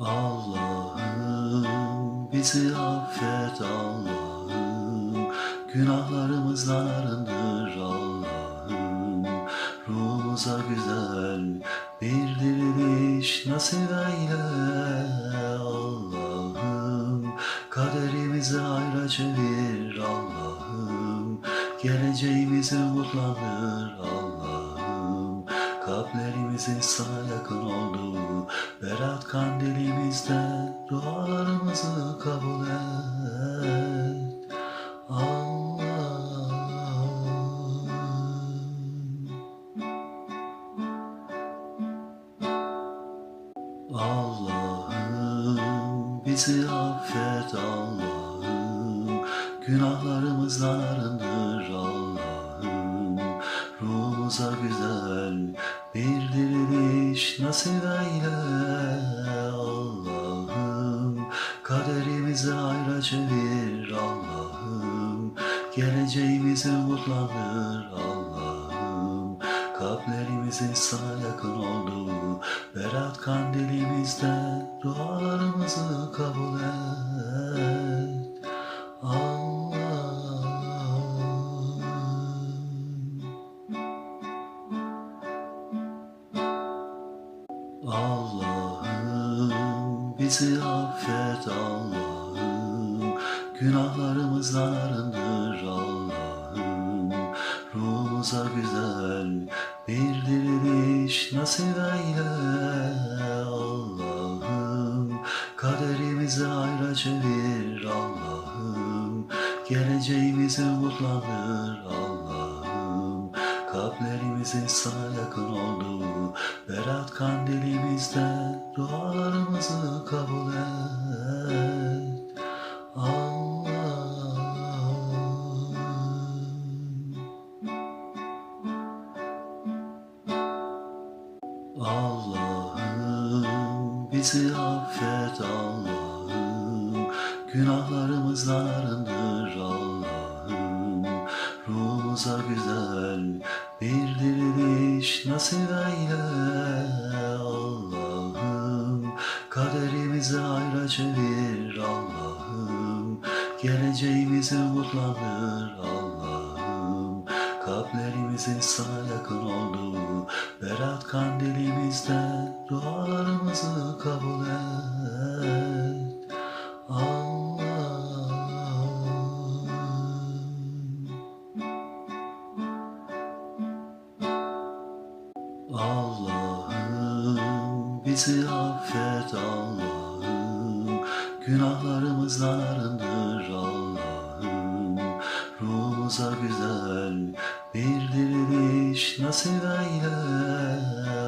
Allah'ım bizi affet Allah'ım. Günahlarımızdan arındır Allah'ım. Ruhumuza güzel bir diriliş nasip eyle Allah'ım. Kaderimizi hayra çevir Allah'ım. Geleceğimizi umutlandır Allah'ım Kalplerimizin sana yakın olduğu Berat kandilimizde dualarımızı kabul et. Allah'ım Allah'ım bizi affet Allah'ım Günahlarımızdan arındır Allah'ım Ruhumuza güzel bir diriliş nasip eyle Allah'ım Kaderimizi hayra çevir. Allah'ım Geleceğimizi umutlandır. Allah'ım Kalplerimizin sana yakın olduğu Berat kandilimizde dualarımızı kabul et bizi affet Allah'ım. Günahlarımızdan arındır Allah'ım. Ruhumuza güzel bir diriliş nasip eyle Allah'ım. Kaderimizi hayra çevir Allah'ım. Geleceğimizi umutlandır Allah'ım. Kalplerimizin sana yakın olduğu Berat kandilimizde dualarımızı kabul et Allah'ım Allah'ım bizi affet Allah'ım. Günahlarımızdan arındır Allah'ım. Ruhumuza güzel bir diriliş nasip eyle Kaderimizi hayra çevir Allah'ım. Geleceğimizi umutlandır Allah'ım. Kalplerimizin sana yakın olduğu Berat kandilimizde dualarımızı kabul et. Allah'ım. Allah'ım bizi affet Allah'ım. Günahlarımızdan arındır Allah'ım. Ruhumuza güzel bir diriliş nasip eyle